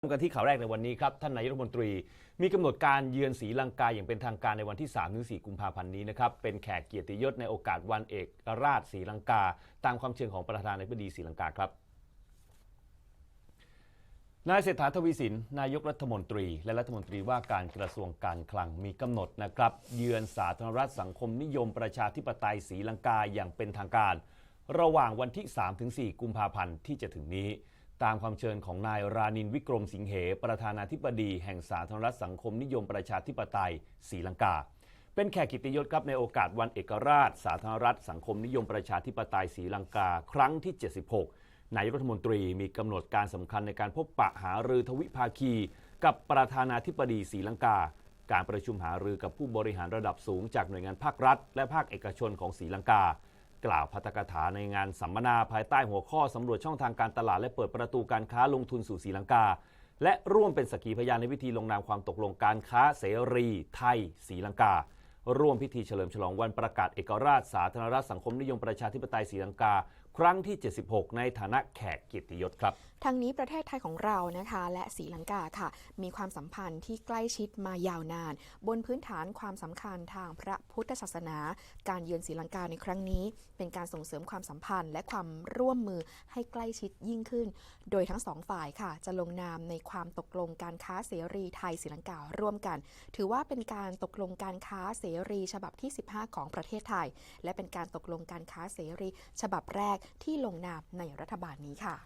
เริ่มกันที่ข่าวแรกในวันนี้ครับท่านนายกรัฐมนตรี มีกำหนดการเยือนศรีลังกาอย่างเป็นทางการในวันที่ 3-4 กุมภาพันธ์นี้นะครับเป็นแขกเกียรติยศในโอกาสวันเอกราชศรีลังกา ตามความเชิญของประธานาธิบดีศรีลังกาครับนายเศรษฐาทวีสินนายกรัฐมนตรี และรัฐมนตรีว่าการกระทรวงการคลังมีกำหนดนะครับ เยือนสาธารณรัฐสังคมนิยมประชาธิปไตยศรีลังกาอย่างเป็นทางการ ระหว่างวันที่ 3-4 กุมภาพันธ์ที่จะถึงนี้ ตามความเชิญของนายรานินวิกรมสิงเห ประธานาธิบดีแห่งสาธารณรัฐสังคมนิยมประชาธิปไตยศรีลังกา เป็นแขกกิติยศครับในโอกาสวันเอกราช สาธารณรัฐสังคมนิยมประชาธิปไตยศรีลังกา ครั้งที่ 76 นายกรัฐมนตรีมีกำหนดการสำคัญในการพบปะหารือทวิภาคี กับประธานาธิบดีศรีลังกา การประชุมหารือกับผู้บริหารระดับสูงจากหน่วยงานภาครัฐ และภาคเอกชนของศรีลังกา กล่าวพัฒกถาในงานสัมมนาภายใต้หัวข้อสำรวจช่องทางการตลาดและเปิดประตูการค้าลงทุนสู่ศรีลังกา และร่วมเป็นสักขีพยานในพิธีลงนามความตกลงการค้าเสรีไทยศรีลังกา ร่วมพิธีเฉลิมฉลองวันประกาศเอกราชสาธารณรัฐสังคมนิยมประชาธิปไตยศรีลังกา ครั้งที่ 76 ในฐานะแขกเกียรติยศครับทั้งนี้ประเทศไทยของเรานะคะ และศรีลังกาค่ะ มีความสัมพันธ์ที่ใกล้ชิดมายาวนาน บนพื้นฐานความสำคัญทางพระพุทธศาสนา การเยือนศรีลังกาในครั้งนี้ เป็นการส่งเสริมความสัมพันธ์และความร่วมมือให้ใกล้ชิดยิ่งขึ้น โดยทั้งสองฝ่ายค่ะ จะลงนามในความตกลงการค้าเสรีไทยศรีลังการ่วมกัน ถือว่าเป็นการตกลงการค้าเสรี ฉบับที่ 15 ของประเทศไทย และเป็นการตกลงการค้าเสรี ฉบับแรกที่ลงนามในรัฐบาลนี้ค่ะ